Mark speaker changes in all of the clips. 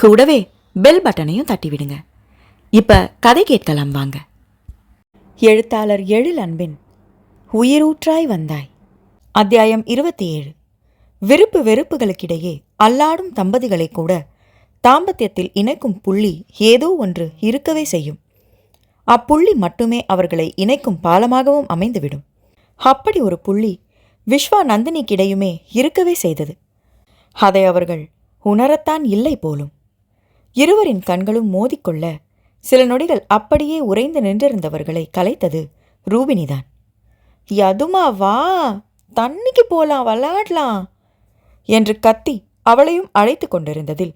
Speaker 1: கூடவே பெல் பட்டனையும் தட்டிவிடுங்க. இப்போ இப்ப கதை கேட்கலாம் வாங்க. எழுத்தாளர் எழில் அன்பின் உயிரூற்றாய் வந்தாய். அத்தியாயம் இருபத்தி ஏழு விருப்பு வெறுப்புகளுக்கிடையே அல்லாடும் தம்பதிகளை கூட தாம்பத்தியத்தில் இணைக்கும் புள்ளி ஏதோ ஒன்று இருக்கவே செய்யும். அப்புள்ளி மட்டுமே அவர்களை இணைக்கும் பாலமாகவும் அமைந்துவிடும். அப்படி ஒரு புள்ளி விஸ்வா நந்தினிக்கிடையுமே இருக்கவே செய்தது. அதை அவர்கள் உணரத்தான் இல்லை போலும். இருவரின் கண்களும் மோதிக்கொள்ள சில நொடிகள் அப்படியே உறைந்து நின்றிருந்தவர்களை கலைத்தது ரூபினிதான் யதுமா வா தண்ணிக்கு போலாம் விளையாடலாம் என்று கத்தி அவளையும் அழைத்து கொண்டிருந்ததில்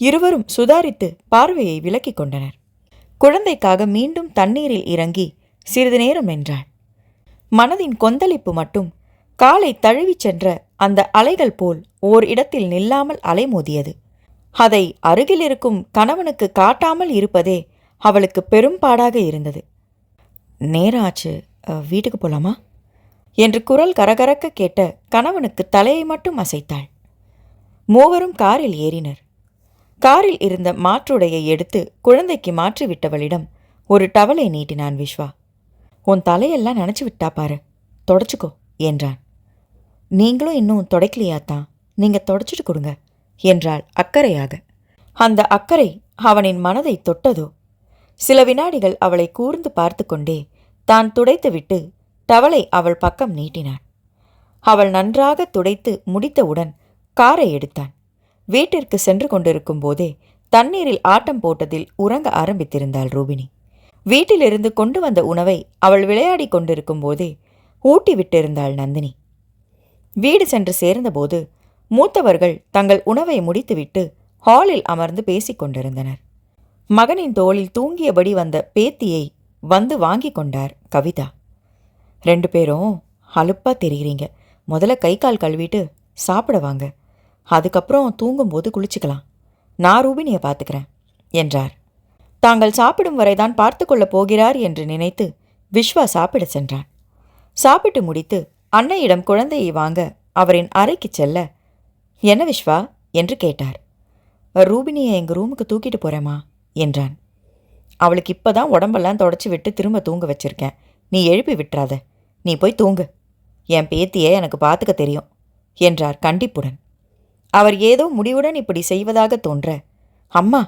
Speaker 1: இருவரும் சுதாரித்து பார்வையை விலக்கிக் கொண்டனர். குழந்தைக்காக மீண்டும் தண்ணீரில் இறங்கி சிறிது நேரம் நின்றாள். மனதின் கொந்தளிப்பு மட்டும் காலை தழுவிச் சென்ற அந்த அலைகள் போல் ஓர் இடத்தில் நில்லாமல் அலைமோதியது. அதை அருகில் இருக்கும் கணவனுக்கு காட்டாமல் இருப்பதே அவளுக்கு பெரும்பாடாக இருந்தது. நேரம் ஆச்சு வீட்டுக்கு போலாமா? என்று குரல் கரகரக்க கேட்ட கணவனுக்கு தலையை மட்டும் அசைத்தாள். மூவரும் காரில் ஏறினர். காரில் இருந்த மாற்றுடையை எடுத்து குழந்தைக்கு மாற்றிவிட்டவளிடம் ஒரு டவலை நீட்டினான் விஸ்வா. உன் தலையெல்லாம் நினச்சி விட்டா பாரு தொடச்சிக்கோ என்றான். நீங்களும் இன்னும் தொடக்கலையாத்தான் நீங்கள் தொடச்சிட்டு கொடுங்க என்றாள் அக்கறையாக. அந்த அக்கறை அவனின் மனதை தொட்டதோ? சில வினாடிகள் அவளை கூர்ந்து பார்த்து கொண்டே தான் துடைத்துவிட்டு டவலை அவள் பக்கம் நீட்டினான் அவள் நன்றாக துடைத்து முடித்தவுடன் காரை எடுத்தான். வீட்டிற்கு சென்று கொண்டிருக்கும் போதே தண்ணீரில் ஆட்டம் போட்டதில் உறங்க ஆரம்பித்திருந்தாள் ரூபினி. வீட்டிலிருந்து கொண்டு வந்த உணவை அவள் விளையாடிக் கொண்டிருக்கும் போதே ஊட்டி விட்டிருந்தாள் நந்தினி. வீடு சென்று சேர்ந்தபோது மூத்தவர்கள் தங்கள் உணவை முடித்துவிட்டு ஹாலில் அமர்ந்து பேசிக் கொண்டிருந்தனர். மகனின் தோளில் தூங்கியபடி வந்த பேத்தியை வந்து வாங்கிக் கொண்டார் கவிதா. ரெண்டு பேரும் அலுப்பா தெரிகிறீங்க. முதல்ல கை கால் கழுவிட்டு சாப்பிட வாங்க. அதுக்கப்புறம் தூங்கும்போது குளிச்சுக்கலாம். நான் ரூபினியை பார்த்துக்கிறேன் என்றார். தாங்கள் சாப்பிடும் வரைதான் பார்த்து கொள்ளப் போகிறார் என்று நினைத்து விஸ்வா சாப்பிட சென்றான். சாப்பிட்டு முடித்து அன்னையிடம் குழந்தையை வாங்க அவரின் அறைக்கு செல்ல என்ன விஸ்வா என்று கேட்டார். ரூபினியை எங்கள் ரூமுக்கு தூக்கிட்டு போகிறேம்மா என்றான். அவளுக்கு இப்போ தான் உடம்பெல்லாம் தொடச்சி விட்டு திரும்ப தூங்க வச்சிருக்கேன். நீ எழுப்பி விட்டுறாத. நீ போய் தூங்கு. என் பேத்தியை எனக்கு பார்த்துக்க தெரியும் என்றார் கண்டிப்புடன். அவர் ஏதோ முடிவுடன் இப்படி செய்வதாக தோன்ற அம்மா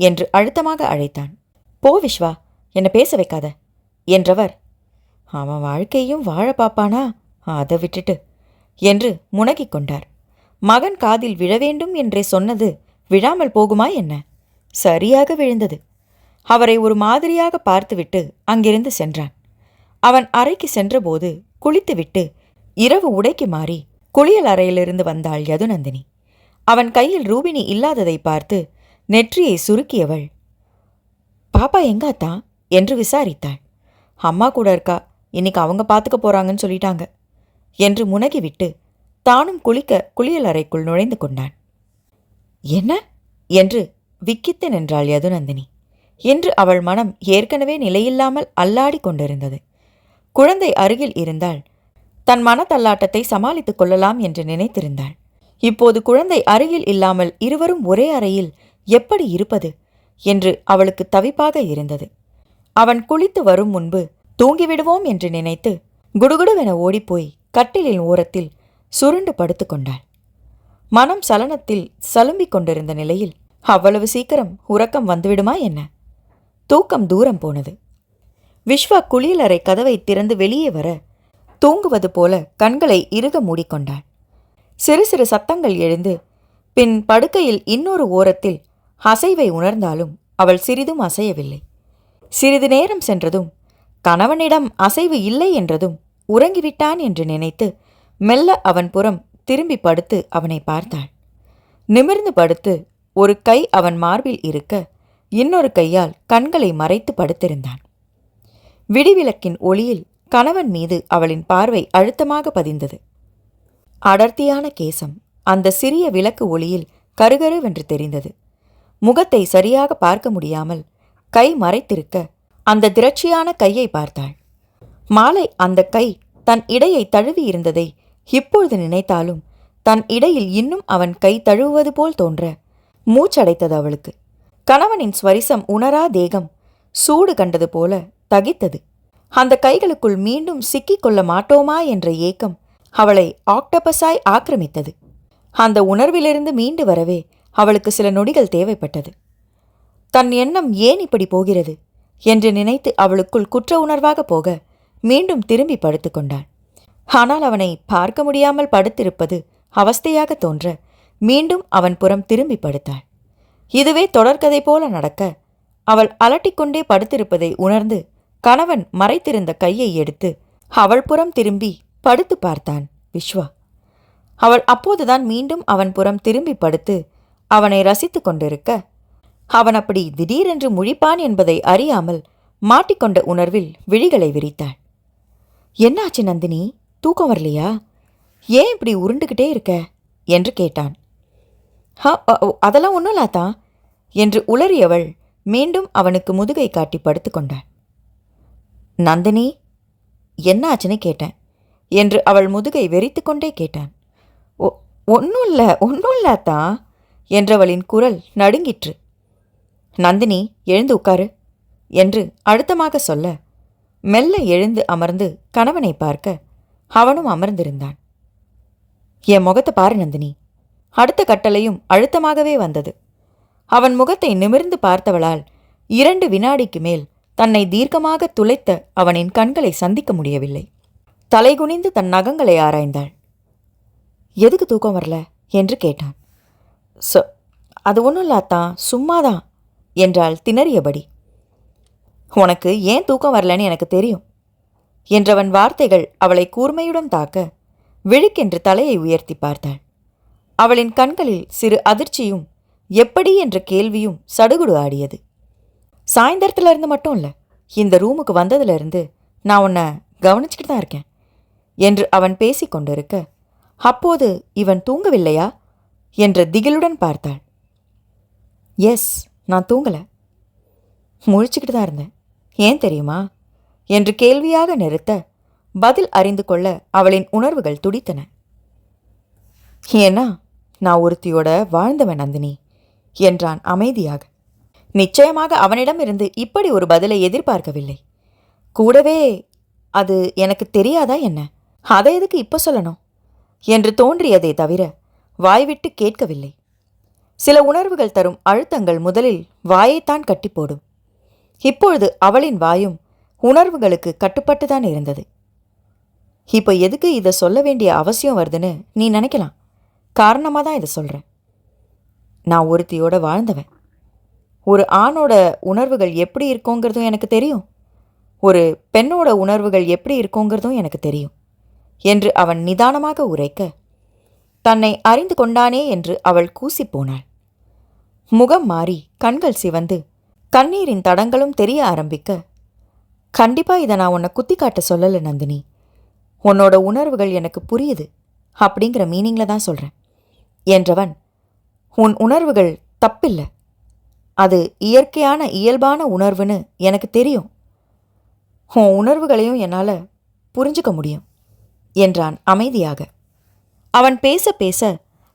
Speaker 1: என்று அழுத்தமாக அழைத்தான். போ விஸ்வா என்னை பேச வைக்காத என்றவர். அவன் வாழ்க்கையும் வாழ பாப்பானா அதை விட்டுட்டு என்று முனகிக் கொண்டார். மகன் காதில் விழ வேண்டும் என்றே சொன்னது விழாமல் போகுமா என்ன? சரியாக விழுந்தது. அவரை ஒரு மாதிரியாக பார்த்துவிட்டு அங்கிருந்து சென்றான். அவன் அறைக்கு சென்றபோது குளித்துவிட்டு இரவு உடைக்கு மாறி குளியல் அறையிலிருந்து வந்தாள் யதுநந்தினி. அவன் கையில் ரூபினி இல்லாததை பார்த்து நெற்றியை சுருக்கியவள் பாப்பா எங்காத்தா என்று விசாரித்தாள். அம்மா கூட இருக்கா. இன்னைக்கு அவங்க பார்த்துக்க போறாங்கன்னு சொல்லிட்டாங்க என்று முனகிவிட்டு தானும் குளிக்க குளியல் அறைக்குள் நுழைந்து கொண்டான். என்ன? என்று விக்கித்து நின்றாள் யதுநந்தினி. என்று அவள் மனம் ஏற்கனவே நிலையில்லாமல் அல்லாடிக் கொண்டிருந்தது. குழந்தை அருகில் இருந்தால் தன் மனத்தள்ளாட்டத்தை சமாளித்துக் கொள்ளலாம் என்று நினைத்திருந்தாள். இப்போது குழந்தை அருகில் இல்லாமல் இருவரும் ஒரே அறையில் எப்படி இருப்பது? என்று அவளுக்கு தவிப்பாக இருந்தது. அவன் குளித்து வரும் முன்பு தூங்கிவிடுவோம் என்று நினைத்து குடுகுடுவென ஓடிப்போய் கட்டிலின் ஓரத்தில் சுருண்டு படுத்துக்கொண்டாள். மனம் சலனத்தில் சலும்பிக் கொண்டிருந்த நிலையில் அவ்வளவு சீக்கிரம் உறக்கம் வந்துவிடுமா என்ன? தூக்கம் தூரம் போனது. விஸ்வா குளியலறை கதவை திறந்து வெளியே வர தூங்குவது போல கண்களை இறுக மூடிக்கொண்டாள். சிறு சிறு சத்தங்கள் எழுந்து பின் படுக்கையில் இன்னொரு ஓரத்தில் அசைவை உணர்ந்தாலும் அவள் சிறிதும் அசையவில்லை. சிறிது நேரம் சென்றதும் கணவனிடம் அசைவு இல்லை என்றதும் உறங்கிவிட்டான் என்று நினைத்து மெல்ல அவன் புறம் திரும்பி படுத்து அவனை பார்த்தாள். நிமிர்ந்து படுத்து ஒரு கை அவன் மார்பில் இருக்க இன்னொரு கையால் கண்களை மறைத்து படுத்திருந்தான். விடிவிளக்கின் ஒளியில் கணவன் மீது அவளின் பார்வை அழுத்தமாக பதிந்தது. அடர்த்தியான கேசம் அந்த சிறிய விளக்கு ஒளியில் கருகருவென்று தெரிந்தது. முகத்தை சரியாக பார்க்க முடியாமல் கை மறைத்திருக்க அந்த திரட்சியான கையை பார்த்தாள். மாலை அந்த கை தன் இடையை தழுவி இருந்ததை இப்பொழுது நினைத்தாலும் தன் இடையில் இன்னும் அவன் கை தழுவுவது போல் தோன்ற மூச்சடைத்தது அவளுக்கு. கணவனின் ஸ்வரிசம் உணரா தேகம் சூடு கண்டது போல தகித்தது. அந்த கைகளுக்குள் மீண்டும் சிக்கிக் கொள்ள மாட்டோமா என்ற ஏக்கம் அவளை ஆக்டபஸாய் ஆக்கிரமித்தது. அந்த உணர்விலிருந்து மீண்டு வரவே அவளுக்கு சில நொடிகள் தேவைப்பட்டது. தன் எண்ணம் ஏன் இப்படி போகிறது என்று நினைத்து அவளுக்குள் குற்ற உணர்வாக போக மீண்டும் திரும்பி படுத்துக்கொண்டாள் ஆனால் அவனை பார்க்க முடியாமல் படுத்திருப்பது அவஸ்தையாக தோன்ற மீண்டும் அவன் புறம் திரும்பி படுத்தாள். இதுவே தொடர்கதை போல நடக்க அவள் அலட்டிக்கொண்டே படுத்திருப்பதை உணர்ந்து கணவன் மறைத்திருந்த கையை எடுத்து அவள் புறம் திரும்பி படுத்து பார்த்தான் விஸ்வா. அவள் அப்போதுதான் மீண்டும் அவன் புறம் திரும்பி படுத்து அவனை ரசித்துக் கொண்டிருக்க அவன் அப்படி திடீரென்று முழிப்பான் என்பதை அறியாமல் மாட்டிக்கொண்ட உணர்வில் விழிகளை விரித்தாள். என்னாச்சு நந்தினி? தூக்கம் வரலையா? ஏன் இப்படி உருண்டுகிட்டே இருக்க? என்று கேட்டான். "ஹ, அதெல்லாம் ஒன்றும் இல்லாதான் என்று உளறியவள் மீண்டும் அவனுக்கு முதுகை காட்டி படுத்துக்கொண்டாள் நந்தினி என்ன ஆச்சுன்னு கேட்டேன் என்று அவள் முதுகை வெறித்துக்கொண்டே கேட்டான். "ஒ ஒன்றும் இல்லை ஒன்றும் இல்லாதான் என்றவளின் குரல் நடுங்கிற்று. நந்தினி எழுந்து உட்காரு என்று அழுத்தமாக சொல்ல மெல்ல எழுந்து அமர்ந்து கணவனை பார்க்க அவனும் அமர்ந்திருந்தான். என் முகத்தை பாரு நந்தினி. அடுத்த கட்டளையும் அழுத்தமாகவே வந்தது. அவன் முகத்தை நிமிர்ந்து பார்த்தவளால் இரண்டு வினாடிக்கு மேல் தன்னை தீர்க்கமாக துளைத்த அவனின் கண்களை சந்திக்க முடியவில்லை. தலைகுனிந்து தன் நகங்களை ஆராய்ந்தாள். எதுக்கு தூக்கம் வரல? என்று கேட்டான். சொ அது ஒன்றும் இல்லாத்தான் சும்மாதான் என்றாள் திணறியபடி. உனக்கு ஏன் தூக்கம் வரலன்னு எனக்கு தெரியும். என்றவன் வார்த்தைகள் அவளை கூர்மையுடன் தாக்க விழுக்கென்று தலையை உயர்த்தி பார்த்தாள். அவளின் கண்களில் சிறு அதிர்ச்சியும் எப்படி? என்ற கேள்வியும் சடுகுடு ஆடியது. சாயந்தரத்துல இருந்து மட்டும் இல்லை இந்த ரூமுக்கு வந்ததுல இருந்து நான் உன்னை கவனிச்சுக்கிட்டு தான் இருக்கேன் என்று அவன் பேசிக் கொண்டிருக்க அப்போது இவன் தூங்கவில்லையா? என்ற திகிலுடன் பார்த்தாள். எஸ் நான் தூங்கல. முழிச்சுக்கிட்டு தான் இருந்தேன். ஏன் தெரியுமா? என்று கேள்வியாக நிறுத்த பதில் அறிந்து கொள்ள அவளின் உணர்வுகள் துடித்தன. ஏன்னா நான் ஒருத்தியோட வாழ்ந்தவன் நந்தினி என்றான் அமைதியாக. நிச்சயமாக அவனிடமிருந்து இப்படி ஒரு பதிலை எதிர்பார்க்கவில்லை. கூடவே அது எனக்கு தெரியாதா என்ன? அதை எதுக்கு இப்போ சொல்லணும்? என்று தோன்றியதே தவிர வாய்விட்டு கேட்கவில்லை. சில உணர்வுகள் தரும் அழுத்தங்கள் முதலில் வாயைத்தான் கட்டி போடும் இப்பொழுது அவளின் வாயும் உணர்வுகளுக்கு கட்டுப்பட்டுதான் இருந்தது. இப்போ எதுக்கு இதை சொல்ல வேண்டிய அவசியம் வருதுன்னு நீ நினைக்கலாம். காரணமாக தான் இதை சொல்கிறேன் நான் ஒருத்தியோட வாழ்ந்தவன். ஒரு ஆணோட உணர்வுகள் எப்படி இருக்கோங்கிறதும் எனக்கு தெரியும். ஒரு பெண்ணோட உணர்வுகள் எப்படி இருக்கோங்கிறதும் எனக்கு தெரியும். என்று அவன் நிதானமாக உரைக்க தன்னை அறிந்து கொண்டானே என்று அவள் கூசிப் போனாள். முகம் மாறி கண்கள் சிவந்து கண்ணீரின் தடங்களும் தெரிய ஆரம்பிக்க கண்டிப்பாக இதை நான் உன்னை குத்தி காட்ட சொல்லலை நந்தினி. உன்னோட உணர்வுகள் எனக்கு புரியுது அப்படிங்கிற மீனிங்ல தான் சொல்கிறேன் என்றவன் உன் உணர்வுகள் தப்பில்லை. அது இயற்கையான இயல்பான உணர்வுன்னு எனக்கு தெரியும். உன் உணர்வுகளையும் என்னால் புரிஞ்சுக்க முடியும் என்றான் அமைதியாக. அவன் பேச பேச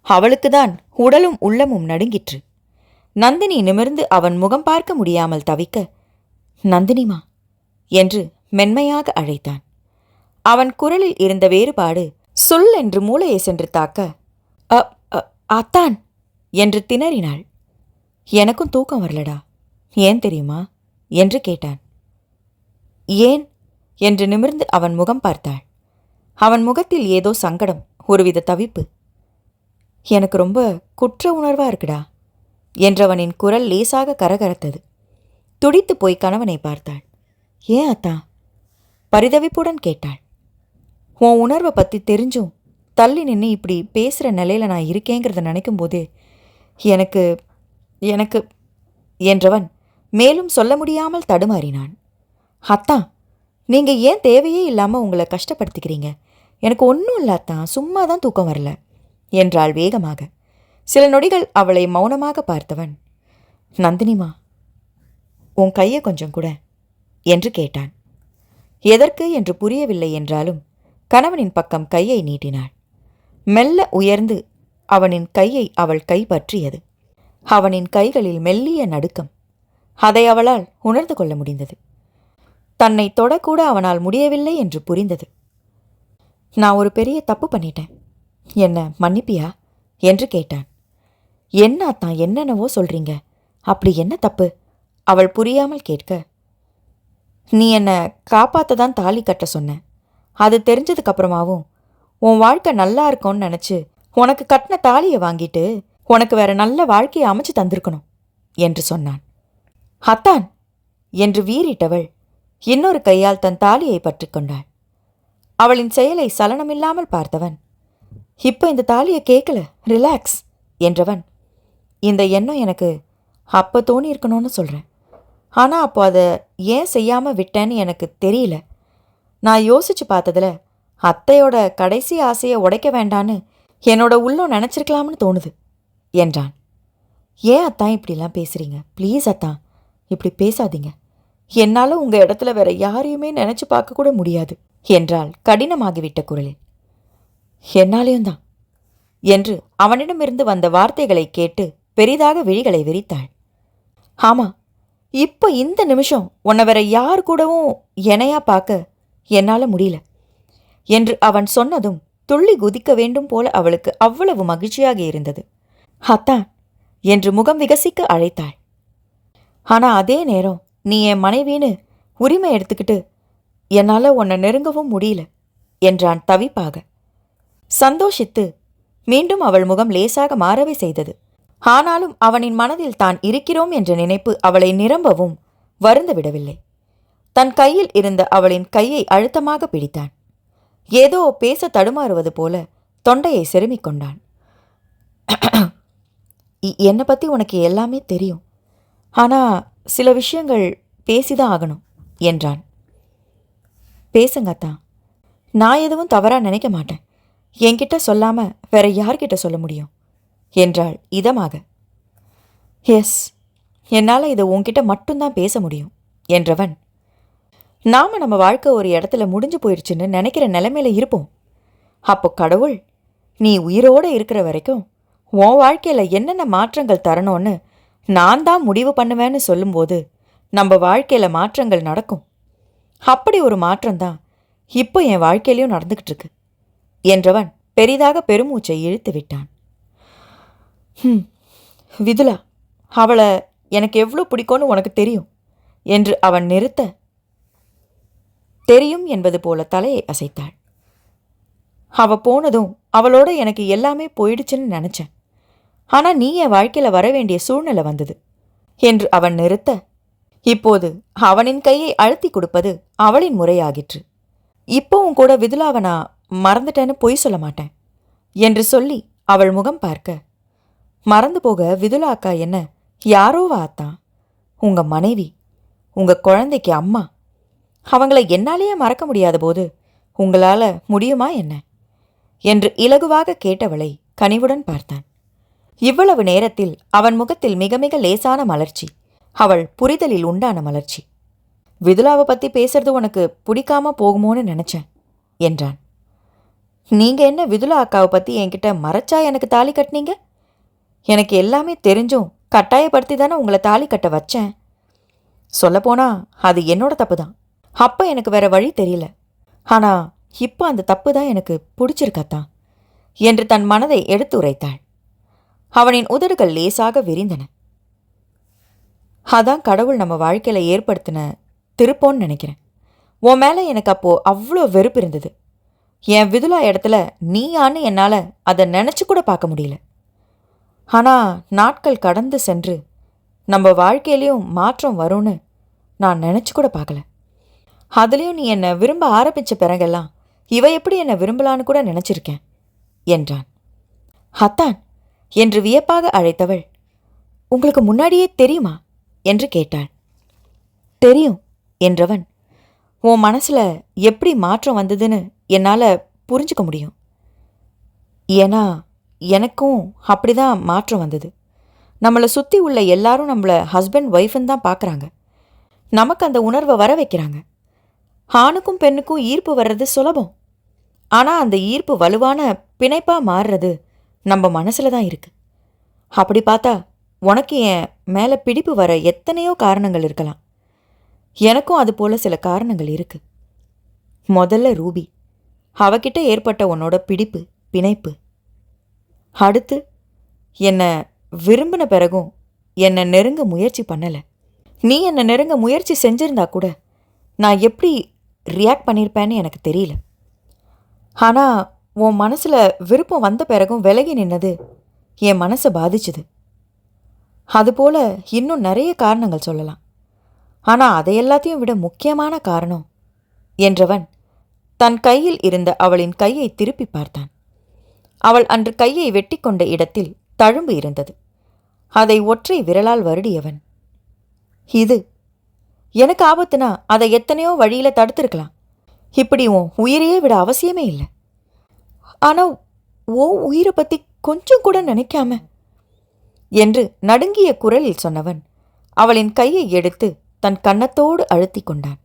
Speaker 1: அவளுக்குதான் உடலும் உள்ளமும் நடுங்கிற்று. நந்தினி நிமிர்ந்து அவன் முகம் பார்க்க முடியாமல் தவிக்க நந்தினிமா என்று மென்மையாக அழைத்தான். அவன் குரலில் இருந்த வேறுபாடு சொல் என்று மூளையை சென்று தாக்க "அ, அ, அத்தான் என்று திணறினாள். எனக்கும் தூக்கம் வரலடா. ஏன் தெரியுமா? என்று கேட்டான். ஏன்? என்று நிமிர்ந்து அவன் முகம் பார்த்தாள். அவன் முகத்தில் ஏதோ சங்கடம் ஒருவித தவிப்பு. எனக்கு ரொம்ப குற்ற உணர்வா இருக்குடா என்றவனின் குரல் லேசாக கரகரத்தது. துடித்து போய் கணவனை பார்த்தாள். ஏன் அத்தா? பரிதவிப்புடன் கேட்டாள். உன் உணர்வை பற்றி தெரிஞ்சும். தள்ளி நின்று இப்படி பேசுகிற நிலையில நான் இருக்கேங்கிறத நினைக்கும் போது எனக்கு எனக்கு என்றவன் மேலும் சொல்ல முடியாமல் தடுமாறினான். அத்தா நீங்கள் ஏன் தேவையே இல்லாமல் உங்களை கஷ்டப்படுத்திக்கிறீங்க? எனக்கு ஒன்றும் இல்லை அத்தான் சும்மா தான் தூக்கம் வரல என்றாள் வேகமாக. சில நொடிகள் அவளை மௌனமாக பார்த்தவன். நந்தினிமா உன் கையை கொஞ்சம் கூட. என்று கேட்டான். எதற்கு என்று புரியவில்லை என்றாலும் கணவனின் பக்கம் கையை நீட்டினாள். மெல்ல உயர்ந்து அவனின் கையை அவள் கைப்பற்றியது. அவனின் கைகளில் மெல்லிய நடுக்கம். அதை அவளால் உணர்ந்து கொள்ள முடிந்தது. தன்னை தொடக்கூட அவனால் முடியவில்லை என்று புரிந்தது. நான் ஒரு பெரிய தப்பு பண்ணிட்டேன். என்ன மன்னிப்பியா? என்று கேட்டான். என்ன தான் என்னென்னவோ சொல்றீங்க. அப்படி என்ன தப்பு? அவள் புரியாமல் கேட்க நீ என்னை காப்பாற்ற தான் தாலி கட்ட சொன்ன. அது தெரிஞ்சதுக்கு அப்புறமாவும் உன் வாழ்க்கை நல்லா இருக்கும்னு நினச்சி உனக்கு கட்டின தாலியை வாங்கிட்டு உனக்கு வேற நல்ல வாழ்க்கையை அமைச்சு தந்திருக்கணும் என்று சொன்னான். ஹத்தான் என்று வீறிட்டவள் இன்னொரு கையால் தன் தாலியை பற்றிக்கொண்டாள் அவளின் செயலை சலனமில்லாமல் பார்த்தவன் இப்போ இந்த தாலியை கேட்கல ரிலாக்ஸ் என்றவன் இந்த எண்ணம் எனக்கு அப்போ தோணி இருக்கணும்னு சொல்கிறேன் ஆனால் அப்போ அதை ஏன் செய்யாமல் விட்டேன்னு எனக்கு தெரியல. நான் யோசிச்சு பார்த்ததுல அத்தையோட கடைசி ஆசையை உடைக்க வேண்டான்னு என்னோட உள்ளம் நினச்சிருக்கலாம்னு தோணுது என்றான். ஏன் அத்தான் இப்படிலாம் பேசுகிறீங்க ப்ளீஸ் அத்தான் இப்படி பேசாதீங்க. என்னால் உங்கள் இடத்துல வேற யாரையுமே நினச்சி பார்க்க கூட முடியாது என்றால் கடினமாகிவிட்ட குரலில். என்னாலேயும் தான் என்று அவனிடமிருந்து வந்த வார்த்தைகளை கேட்டு பெரிதாக விழிகளை விரித்தாள். ஆமா இப்போ இந்த நிமிஷம் உன்னை வேற யார் கூடவும் என்னையா பார்க்க என்னால முடியல. என்று அவன் சொன்னதும் துள்ளி குதிக்க வேண்டும் போல அவளுக்கு அவ்வளவு மகிழ்ச்சியாக இருந்தது. அத்தான் என்று முகம் விகசிக்க அழைத்தாள். ஆனா அதே நேரம் நீ என் மனைவின்னு உரிமை எடுத்துக்கிட்டு என்னால உன்னை நெருங்கவும் முடியல என்றான் தவிப்பாக. சந்தோஷித்து மீண்டும் அவள் முகம் லேசாக மாறவே செய்தது. ஆனாலும் அவனின் மனதில் தான் இருக்கிறோம் என்ற நினைப்பு அவளை நிரம்பவும் வருந்து விடவில்லை தன் கையில் இருந்த அவளின் கையை அழுத்தமாக பிடித்தான். ஏதோ பேச தடுமாறுவது போல தொண்டையை செருமிக் கொண்டான். என்னை பற்றி உனக்கு எல்லாமே தெரியும். ஆனால் சில விஷயங்கள் பேசிதான் ஆகணும் என்றான். பேசுங்கத்தான் நான் எதுவும் தவறாக நினைக்க மாட்டேன். என்கிட்ட சொல்லாமல் வேற யார்கிட்ட சொல்ல முடியும்? என்றாள் இதமாக. எஸ் என்னால் இதை உன்கிட்ட மட்டும்தான் பேச முடியும் என்றவன். நாம நம்ம வாழ்க்கை ஒரு இடத்துல முடிஞ்சு போயிடுச்சுன்னு நினைக்கிற நிலைமையில இருப்போம். அப்போ கடவுள் நீ உயிரோட இருக்கிற வரைக்கும் உன் வாழ்க்கையில என்னென்ன மாற்றங்கள் தரணும்னு நான் தான் முடிவு பண்ணுவேன்னு சொல்லும்போது நம்ம வாழ்க்கையில மாற்றங்கள் நடக்கும். அப்படி ஒரு மாற்றம் தான் இப்போ என் வாழ்க்கையிலையும் நடந்துக்கிட்டு இருக்கு என்றவன் பெரிதாக பெருமூச்சை இழுத்து விட்டான். ஹம், விதுலா அவளை எனக்கு எவ்வளோ பிடிக்கும்னு உனக்கு தெரியும்? என்று அவன் நிறுத்த தெரியும் என்பது போல தலையை அசைத்தாள். அவ போனதும் அவளோட எனக்கு எல்லாமே போயிடுச்சுன்னு நினச்சேன். ஆனால் நீ என் வாழ்க்கையில் வர வேண்டிய சூழ்நிலை வந்தது என்று அவன் நிறுத்த இப்போது அவனின் கையை அழுத்தி கொடுப்பது அவளின் முறையாகிற்று. இப்போவும் கூட விதுலாவை நான் மறந்துட்டேன்னு பொய் சொல்ல மாட்டேன் என்று சொல்லி அவள் முகம் பார்க்க மறந்து போக விதுலா அக்கா என்ன? யாரோவா அத்தான் உங்க மனைவி உங்க குழந்தைக்கு அம்மா. அவங்கள என்னாலேயே மறக்க முடியாத போது உங்களால முடியுமா என்ன? என்று இலகுவாக கேட்டவளை கனிவுடன் பார்த்தான். இவ்வளவு நேரத்தில் அவன் முகத்தில் மிக மிக லேசான மலர்ச்சி. அவள் புரிதலில் உண்டான மலர்ச்சி. விதுலாவை பத்தி பேசுறது உனக்கு பிடிக்காம போகுமோன்னு நினைச்சேன் என்றான். நீங்க என்ன விதுலா அக்காவை பத்தி என்கிட்ட மறைச்சா எனக்கு தாலி கட்டினீங்க? எனக்கு எல்லாமே தெரிஞ்சும் கட்டாயப்படுத்தி தானே உங்களை தாலி கட்ட வச்சேன். சொல்லப்போனா அது என்னோட தப்பு தான் அப்போ எனக்கு வேற வழி தெரியல. ஆனால் இப்போ அந்த தப்பு தான் எனக்கு பிடிச்சிருக்காத்தான் என்று தன் மனதை எடுத்து உரைத்தாள். அவனின் உதடுகள் லேசாக விரிந்தன. அதான் கடவுள் நம்ம வாழ்க்கையில் ஏற்படுத்தின திருப்போன்னு நினைக்கிறேன். உன் மேலே எனக்கு அப்போது அவ்வளோ வெறுப்பு இருந்தது. என் விதுலா இடத்துல நீயான்னு என்னால் அதை நினச்சி கூட பார்க்க முடியல. ஆனால் நாட்கள் கடந்து சென்று. நம்ம வாழ்க்கையிலையும் மாற்றம் வரும்னு நான் நினச்சி கூட பார்க்கல. அதுலேயும் நீ என்னை விரும்ப ஆரம்பித்த பிறகெல்லாம் இவ எப்படி என்னை விரும்பலான்னு கூட நினச்சிருக்கேன் என்றான். ஹத்தான் என்று வியப்பாக அழைத்தவள் உங்களுக்கு முன்னாடியே தெரியுமா? என்று கேட்டாள். தெரியும் என்றவன் உன் மனசில் எப்படி மாற்றம் வந்ததுன்னு என்னால் புரிஞ்சுக்க முடியும். ஏன்னா எனக்கும் அப்படிதான் மாற்றம் வந்தது. நம்மளை சுற்றி உள்ள எல்லாரும் நம்மளை ஹஸ்பண்ட் ஒய்ஃப்னு தான் பார்க்குறாங்க நமக்கு அந்த உணர்வை வர வைக்கிறாங்க. ஆணுக்கும் பெண்ணுக்கும் ஈர்ப்பு வர்றது சுலபம். ஆனால் அந்த ஈர்ப்பு வலுவான பிணைப்பாக மாறுறது நம்ம மனசில் தான் இருக்குது அப்படி பார்த்தா உனக்கு என் மேலே பிடிப்பு வர எத்தனையோ காரணங்கள் இருக்கலாம். எனக்கும் அது போல் சில காரணங்கள் இருக்குது முதல்ல ரூபி. அவகிட்ட ஏற்பட்ட உன்னோட பிடிப்பு பிணைப்பு அடுத்து என்னை விரும்பின பிறகும் என்னை நெருங்க முயற்சி பண்ணலை. நீ என்னை நெருங்க முயற்சி செஞ்சிருந்தா கூட நான் எப்படி ரியாக்ட் பண்ணியிருப்பேன்னு எனக்கு தெரியல. ஆனால் உன் மனசில் விருப்பம் வந்த பிறகும் விலகி நின்னது என் மனசை பாதிச்சுது. அதுபோல் இன்னும் நிறைய காரணங்கள் சொல்லலாம். ஆனால் அதை எல்லாத்தையும் விட முக்கியமான காரணம் என்றவன் தன் கையில் இருந்த அவளின் கையை திருப்பி பார்த்தான். அவள் அன்று கையை வெட்டிக்கொண்ட இடத்தில் தழும்பு இருந்தது. அதை ஒற்றை விரலால் வருடியவன். இது எனக்கு ஆபத்துனா அதை எத்தனையோ வழியில தடுத்திருக்கலாம். இப்படி உன் உயிரையே விட அவசியமே இல்லை. ஆனா ஓ உயிரை பத்தி கொஞ்சம் கூட நினைக்காம. என்று நடுங்கிய குரலில் சொன்னவன் அவளின் கையை எடுத்து தன் கன்னத்தோடு அழுத்தி கொண்டான்.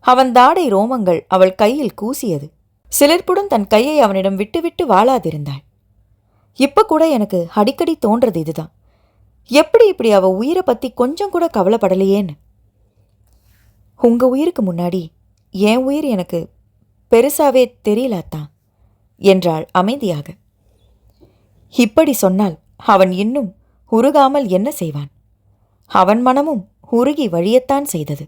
Speaker 1: அவன் தாடை ரோமங்கள் அவள் கையில் கூசியது. சிலிர்ப்புடன் தன் கையை அவனிடம் விட்டுவிட்டு வாழாதிருந்தாள். இப்ப கூட எனக்கு அடிக்கடி தோன்றது இதுதான். எப்படி இப்படி அவ உயிரை பத்தி கொஞ்சம் கூட கவலைப்படலையேன்னு? உங்க உயிருக்கு முன்னாடி என் உயிர் எனக்கு பெருசாவே தெரியலாத்தான் என்றாள் அமைதியாக. இப்படி சொன்னால் அவன் இன்னும் உருகாமல் என்ன செய்வான்? அவன் மனமும் உருகி வழியத்தான் செய்தது.